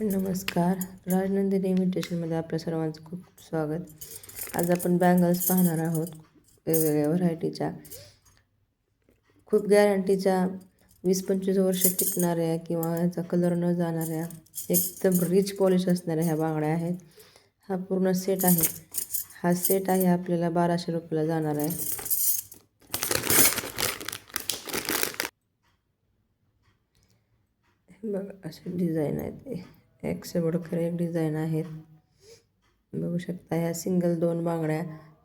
नमस्कार. राजनंदिनी इमिटेशनमध्ये आपल्या सर्वांचं खूप स्वागत. आज आपण बँगल्स पाहणार आहोत. वेगवेगळ्या व्हरायटीच्या खूप गॅरंटीच्या वीस पंचवीस वर्ष टिकणाऱ्या किंवा ह्याचा कलर न जाणाऱ्या एकदम रिच पॉलिश असणाऱ्या ह्या बांगड्या आहेत. हा पूर्ण सेट आहे. हा सेट आहे आपल्याला बाराशे रुपयाला जाणार आहे. हे बघा असे डिझाईन आहेत एक से एक डिझाईन आहेत. बघू शकता ह्या सिंगल दोन बांगड्या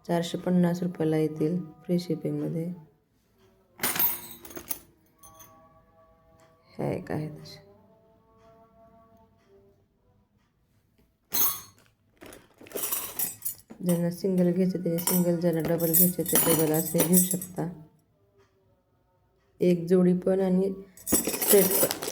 चारशे पन्नास रुपयाला येतील फ्री शिपिंगमध्ये ह्या एक आहेत अशा. ज्यांना सिंगल घ्यायचे ते सिंगल ज्यांना डबल घ्यायचे ते डबल असे घेऊ शकता. एक जोडी पण आणि सेट पण.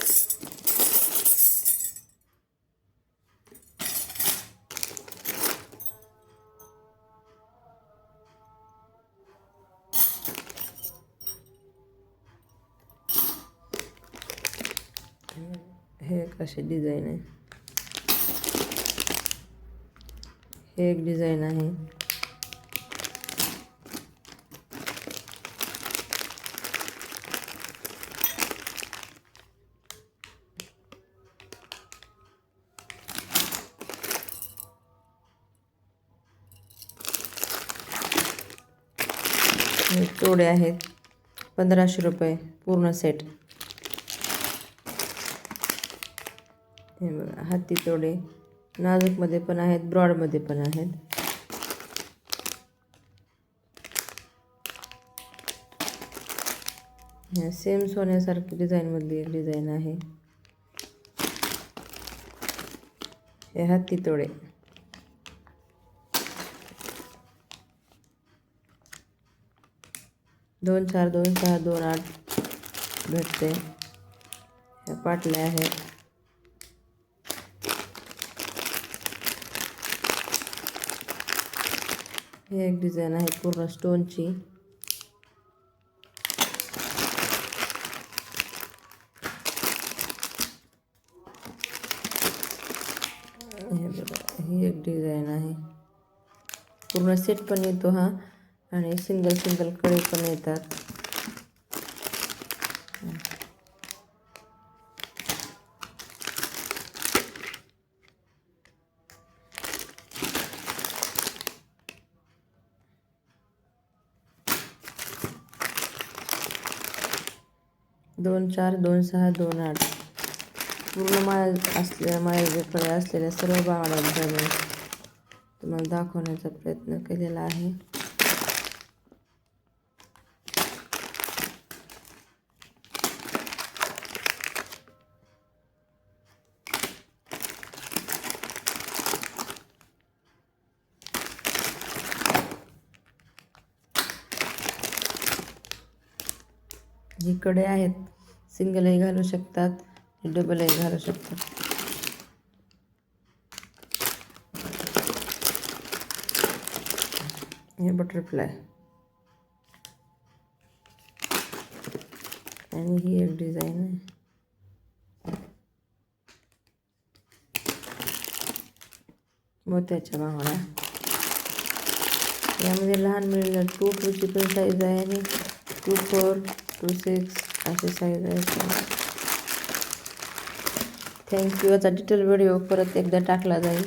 हे एक असे डिझाईन आहे. हे एक डिझाईन आहे. हे तोडे आहेत. पंधराशे रुपये पूर्ण सेट हे बघा हाती तोडे. नाजूकमध्ये पण आहेत ब्रॉडमध्ये पण आहेत. ह्या सेम सोन्यासारखी डिझाईनमधली एक डिझाईन आहे. हे हाती तोडे. दोन चार दोन सहा दोन आठ भेटते. ह्या पाटल्या आहेत. हे एक डिझाईन आहे पूर्ण स्टोनची. हे बघा ही एक डिझाईन आहे. पूर्ण सेट पण येतो हा आणि सिंगल सिंगलकडे पण येतात. दोन चार दोन सहा दोन आठ. पूर्ण माझ्या असलेल्या माझ्याकडे असलेल्या सर्व बांगड्या मी तुम्हाला दाखवण्याचा प्रयत्न केलेला आहे. जिकडे आहेत सिंगलही घालू शकतात डबलही घालू शकतात. हे बटरफ्लाय आणि ही एक डिझाईन आहे. मोत्याच्या बांगड्या. यामध्ये लहान मुलीला टू टूची पण साईज आहे आणि टू फोर टू सिक्स असे साईज आहे थँक्यू याचा डिटेल व्हिडिओ परत एकदा टाकला जाईल